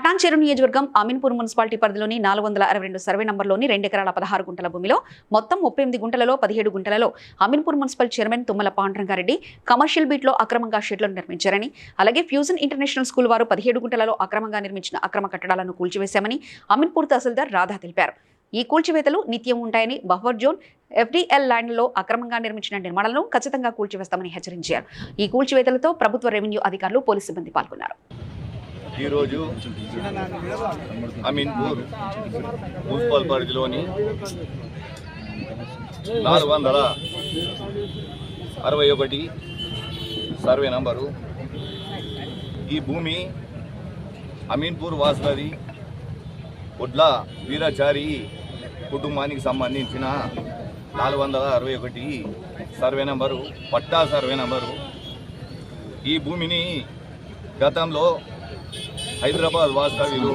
పటాన్చెరు నియోజకవర్గం అమీన్పూర్ మున్సిపాలిటీ పరిధిలోని నాలుగు వందల అరవై రెండు సర్వే నంబర్లోని రెండు ఎకరాల పదహారు గుంటల భూమిలో మొత్తం ముప్పై ఎనిమిది గుంటలలో పదిహేడు గుంటలలో Ameenpur municipal chairman Tummala Pandrangareddy commercial బీట్లో అక్రమంగా షెడ్లను నిర్మించారని అలాగే ఫ్యూజన్ ఇంటర్నేషనల్ స్కూల్ వారు పదిహేడు గుంటలలో అక్రమంగా నిర్మించిన అక్రమ కట్టడాలను కూల్చివేశామని అమీన్పూర్ తహసీల్దార్ రాధా తెలిపారు ఈ కూల్చివేతలు నిత్యం ఉంటాయని బఫర్ జోన్ ఎఫ్డీఎల్ ల్యాండ్లో అక్రమంగా నిర్మించిన నిర్మాణాలను ఖచ్చితంగా కూల్చివేస్తామని హెచ్చరించారు ఈ కూల్చివేతలతో ప్రభుత్వ రెవెన్యూ అధికారులు పోలీసు సిబ్బంది పాల్గొన్నారు ఈరోజు అమీన్పూర్ మున్సిపల్ పరిధిలోని నాలుగు వందల అరవై ఒకటి సర్వే నంబరు ఈ భూమి అమీన్పూర్ వాసులది ఒడ్ల వీరాచారి కుటుంబానికి సంబంధించిన నాలుగు వందల అరవై ఒకటి సర్వే నంబరు పట్టా సర్వే నంబరు ఈ భూమిని గతంలో హైదరాబాద్ వాస్తవ్యులు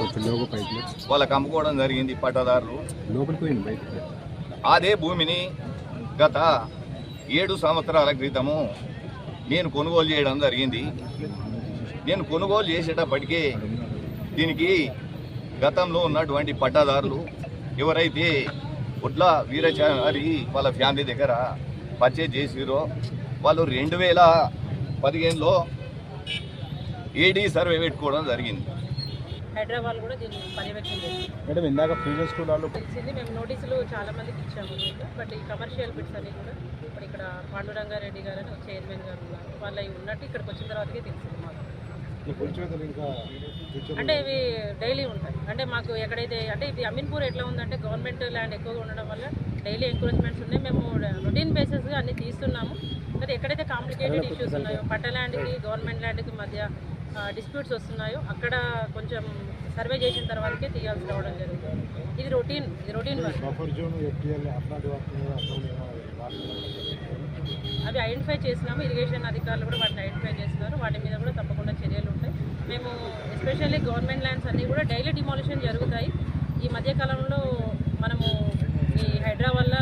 వాళ్ళకి అమ్ముకోవడం జరిగింది పట్టాదారులు అదే భూమిని గత ఏడు సంవత్సరాల క్రితము నేను కొనుగోలు చేయడం జరిగింది నేను కొనుగోలు చేసేటప్పటికీ దీనికి గతంలో ఉన్నటువంటి పట్టాదారులు ఎవరైతే ఒడ్ల వీరచారి వాళ్ళ ఫ్యామిలీ దగ్గర పర్చేజ్ చేసిరో వాళ్ళు రెండు వేల పదిహేనులో ఈడీ సర్వే పెట్టుకోవడం జరిగింది హైదరాబాద్ కూడా దీన్ని పర్యవేక్షణ మేము నోటీసులు చాలా మందికి ఇచ్చాము బట్ ఈ కమర్షియల్ బిట్స్ అన్ని కూడా ఇప్పుడు ఇక్కడ పాండురంగారెడ్డి గారు అని చైర్మన్ గారు ఉన్నారు వాళ్ళు ఉన్నట్టు ఇక్కడికి వచ్చిన తర్వాతకే తెలిసింది మాకు అంటే ఇవి డైలీ ఉంటాయి అంటే మాకు ఎక్కడైతే అంటే ఇది అమీన్పూర్ ఎట్లా ఉందంటే గవర్నమెంట్ ల్యాండ్ ఎక్కువగా ఉండడం వల్ల డైలీ ఎంకరేజ్మెంట్స్ ఉన్నాయి మేము రొటీన్ బేసిస్గా అన్ని తీస్తున్నాము కానీ ఎక్కడైతే కాంప్లికేటెడ్ ఇష్యూస్ ఉన్నాయో పట్ట ల్యాండ్కి గవర్నమెంట్ ల్యాండ్కి మధ్య డిస్ప్యూట్స్ వస్తున్నాయో అక్కడ కొంచెం సర్వే చేసిన తర్వాతకే తీయాల్సి రావడం జరుగుతుంది ఇది రొటీన్ ఇది రొటీన్ అవి ఐడెంటిఫై చేసినాము ఇరిగేషన్ అధికారులు కూడా వాటిని ఐడెంటిఫై చేస్తున్నారు వాటి మీద కూడా తప్పకుండా చర్యలు ఉంటాయి మేము ఎస్పెషల్లీ గవర్నమెంట్ ల్యాండ్స్ అన్నీ కూడా డైలీ డిమాలిషన్ జరుగుతాయి ఈ మధ్యకాలంలో మనము ఈ హైదరాబాద్లో